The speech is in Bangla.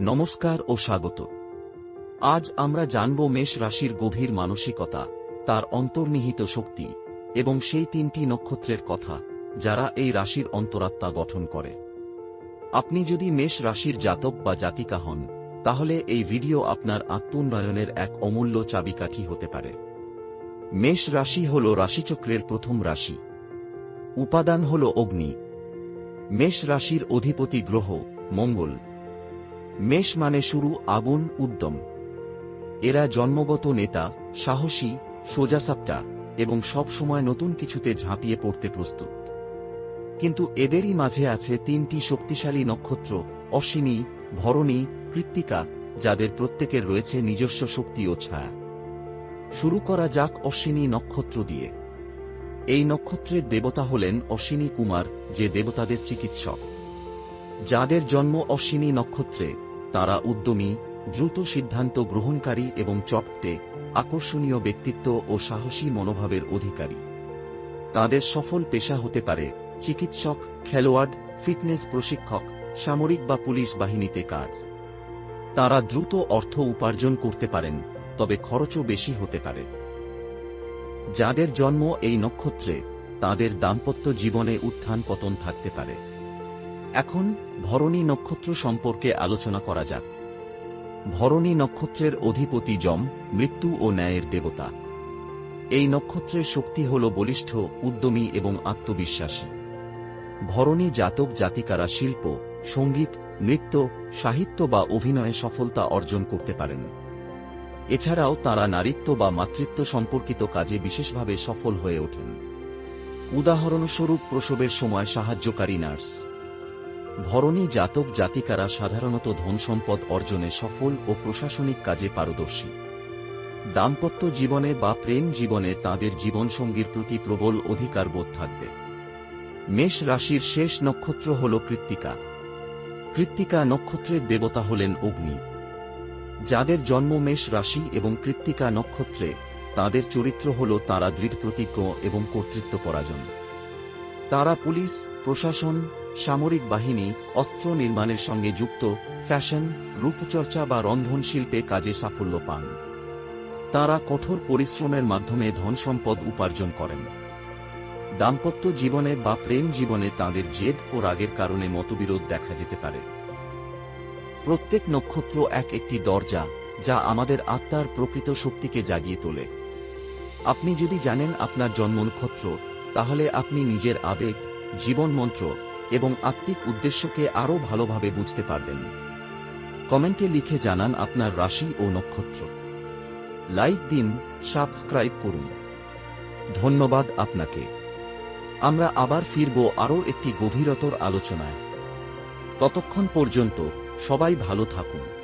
নমস্কার ও স্বাগত। আজ আমরা জানব মেষ রাশির গভীর মানসিকতা, তার অন্তর্নিহিত শক্তি এবং সেই তিনটি নক্ষত্রের কথা যারা এই রাশির অন্তরাত্মা গঠন করে। আপনি যদি মেষ রাশির জাতক বা জাতিকা হন, তাহলে এই ভিডিও আপনার আত্মোন্নয়নের এক অমূল্য চাবিকাঠি হতে পারে। মেষ রাশি হল রাশিচক্রের প্রথম রাশি। উপাদান হল অগ্নি। মেষ রাশির অধিপতি গ্রহ, মঙ্গল। মেষ মানে শুরু, আগুন, উদ্যম। এরা জন্মগত নেতা, সাহসী, সোজাসাপ্টা এবং সব সময় নতুন কিছুতে ঝাঁপিয়ে পড়তে প্রস্তুত। কিন্তু এদেরই মাঝে আছে তিনটি শক্তিশালী নক্ষত্র, অশ্বিনী, ভরণী, কৃত্তিকা, যাদের প্রত্যেকের রয়েছে নিজস্ব শক্তি ও ছায়া। শুরু করা যাক অশ্বিনী নক্ষত্র দিয়ে। এই নক্ষত্রের দেবতা হলেন অশ্বিনী কুমার, যে দেবতাদের চিকিৎসক। যাদের জন্ম অশ্বিনী নক্ষত্রে তারা উদ্যমী, দ্রুত সিদ্ধান্ত গ্রহণকারী এবং চটপটে আকর্ষণীয় ব্যক্তিত্ব ও সাহসী মনোভাবের অধিকারী। তাদের সফল পেশা হতে পারে চিকিৎসক, খেলোয়াড়, ফিটনেস প্রশিক্ষক, সামরিক বা পুলিশ বাহিনীতে কাজ। তারা দ্রুত অর্থ উপার্জন করতে পারেন, তবে খরচও বেশি হতে পারে। যাদের জন্ম এই নক্ষত্রে, তাদের দাম্পত্য জীবনে উত্থান পতন থাকতে পারে। এখন ভরণী নক্ষত্র সম্পর্কে আলোচনা করা যাক। ভরণী নক্ষত্রের অধিপতি যম মৃত্যু ও ন্যায়ের দেবতা। এই নক্ষত্রের শক্তি হল বলিষ্ঠ, উদ্যমী এবং আত্মবিশ্বাসী। ভরণী জাতক জাতিকারা শিল্প, সংগীত, নৃত্য, সাহিত্য বা অভিনয়ে সফলতা অর্জন করতে পারেন। এছাড়াও তারা নারীত্ব বা মাতৃত্ব সম্পর্কিত কাজে বিশেষভাবে সফল হয়ে ওঠেন। উদাহরণস্বরূপ প্রসবের সময় সাহায্যকারী নার্স। ভরণী জাতক জাতিকারা সাধারণত ধনসম্পদ অর্জনে সফল ও প্রশাসনিক কাজে পারদর্শী। দাম্পত্য জীবনে বা প্রেম জীবনে তাঁদের জীবনসঙ্গীর প্রতি প্রবল অধিকার বোধ থাকবে। মেষ রাশির শেষ নক্ষত্র হল কৃত্তিকা। কৃত্তিকা নক্ষত্রের দেবতা হলেন অগ্নি। যাদের জন্ম মেষ রাশি এবং কৃত্তিকা নক্ষত্রে, তাদের চরিত্র হল তারা দৃঢ় প্রতিজ্ঞ এবং কর্তৃত্ব পরাজন তারা পুলিশ, প্রশাসন সামরিক বাহিনী, অস্ত্র নির্মাণের সঙ্গে যুক্ত, ফ্যাশন, রূপচর্চা বা রন্ধন শিল্পে কাজে সাফল্য পান। তারা কঠোর পরিশ্রমের মাধ্যমে ধনসম্পদ উপার্জন করেন। দাম্পত্য জীবনে বা প্রেম জীবনে তাঁদের জেদ ও রাগের কারণে মতবিরোধ দেখা যেতে পারে। প্রত্যেক নক্ষত্র এক একটি দরজা, যা আমাদের আত্মার প্রকৃত শক্তিকে জাগিয়ে তোলে। আপনি যদি জানেন আপনার জন্ম নক্ষত্র তাহলে আপনি নিজের আবেগ জীবন মন্ত্র এবং আত্মিক উদ্দেশ্যকে আরও ভালোভাবে বুঝতে পারবেন। কমেন্টে লিখে জানান আপনার রাশি ও নক্ষত্র। লাইক দিন, সাবস্ক্রাইব করুন। ধন্যবাদ আপনাকে। আমরা আবার ফিরব আরও একটি গভীরতর আলোচনায়। ততক্ষণ পর্যন্ত সবাই ভালো থাকুন।